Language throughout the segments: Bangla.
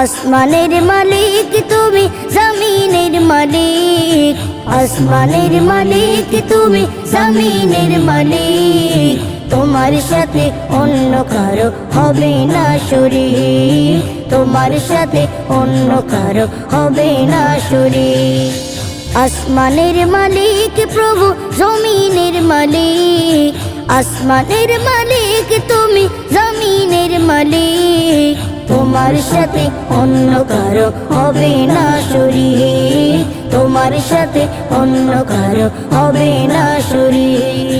আসমানের মালিক তুমি, জমিনের মালিক। আসমানের মালিক তুমি, জমিনের মালিক। তোমার সাথে অন্য কারও হবে না শরীর। তোমার সাথে অন্য কারও হবে না শরীর। আসমানের মালিক প্রভু, জমিনের মালিক। আসমানের মালিক তুমি, জমিনের মালিক। তোমার সাথে অন্য কারও হবে না শরীর। তোমার সাথে অন্য কারও হবে না শরীর।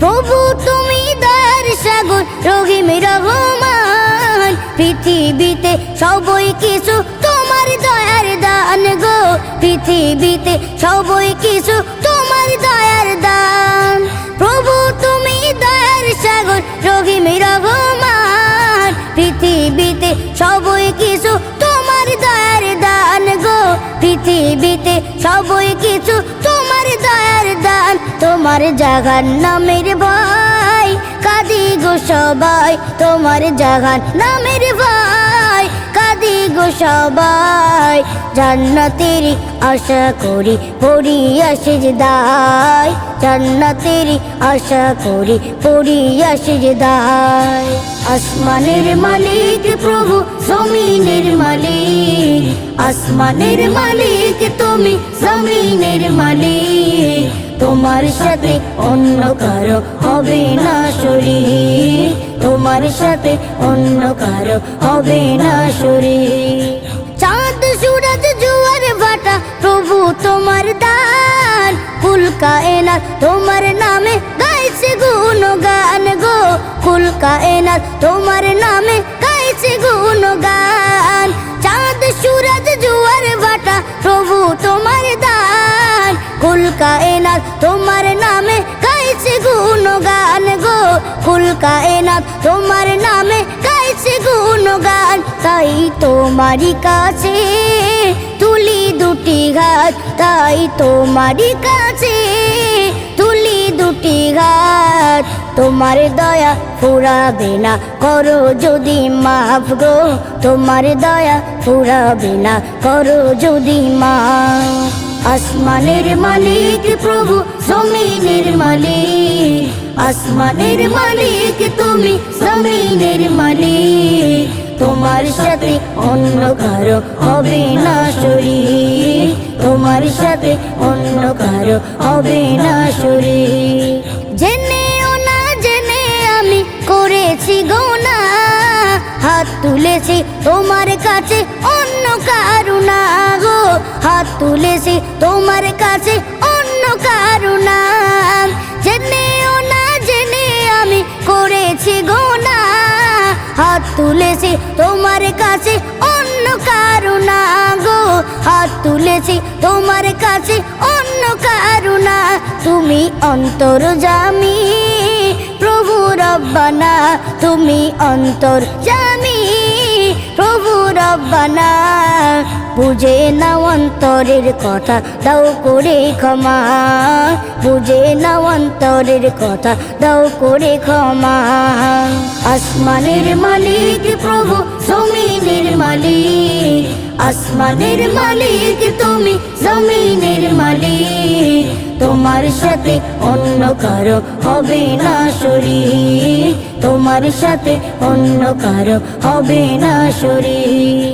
প্রভু তুমি দয়ার সাগর রহিম রহমান পৃথিবীতে সবই কিছু, তোমার দয়ার দান গো। পৃথিবীতে সবই কিছু তোমার জাগান নামের ভাই, কাদি গো সবাই। তোমার জাগান নামের ভাই, কাদি গো সবাই। জান্নাতেরই আশা করি পড়ি আসে দায় জান্নাতেরই আশা করি আসে দায় আসমানের মালিক প্রভু, জমিনের মালিক। আসমানের মালিক তুমি, জমিনের মালিক। তোমার সাথে অন্য কারও হবে না শরীর। তোমার সাথে অন্য কারও হবে না শরীর। চাঁদ, সুরজ, জুয়ার, ভাটা, প্রভু তোমার দান। কুল কায়নাত তোমার নামে গাইছে গুণ গান গো। কুল কায়নাত তোমার নামে গাইছে গুণ কায়নাত, তোমার নামে গাইছে গুণ গান গো। কুল কায়নাত, তোমার নামে গাইছে গুণ গান তাই তোমারই কাছে তুলি দুটি ঘাট, তাই তোমারই কাছে তুলি দুটি ঘাট। তোমার দয়া ফুরাবে না, করো যদি মাফ গো। তোমার দয়া ফুরাবে না, করো যদি মা আসমানের মালিক প্রভু, জমিনের মালিক। আসমানের মালিক তুমি, জমিনের মালিক। তোমার সাথে অন্য কারও হবে না শরীর। তোমার সাথে অন্য কারও হবে না শরীর। জেনেও না জেনে আমি করেছি গোনা। হাত তুলেছি তোমার কাছে অন্য হাত তুলেছি তোমার কাছে অন্য কারুণা জেনেও না জেনে আমি করেছি গোনা। হাত তুলেছি তোমার কাছে অন্য কারুণা গো। হাত তুলেছি তোমার কাছে অন্য কারুণা তুমি অন্তর জামি, প্রভু রব্বানা। তুমি অন্তর জামি, প্রভু রব্বানা। বুঝে না অন্তরের কথা, দাও করে ক্ষমা। বুঝে না অন্তরের কথা, দাও করে ক্ষমা। আসমানের মালিক প্রভু, জমিনের মালিক। আসমানের মালিক তুমি, জমিনের মালিক। তোমার সাথে অন্য কারও হবে না শরীর। তোমার সাথে অন্য কারও হবে না শরীর।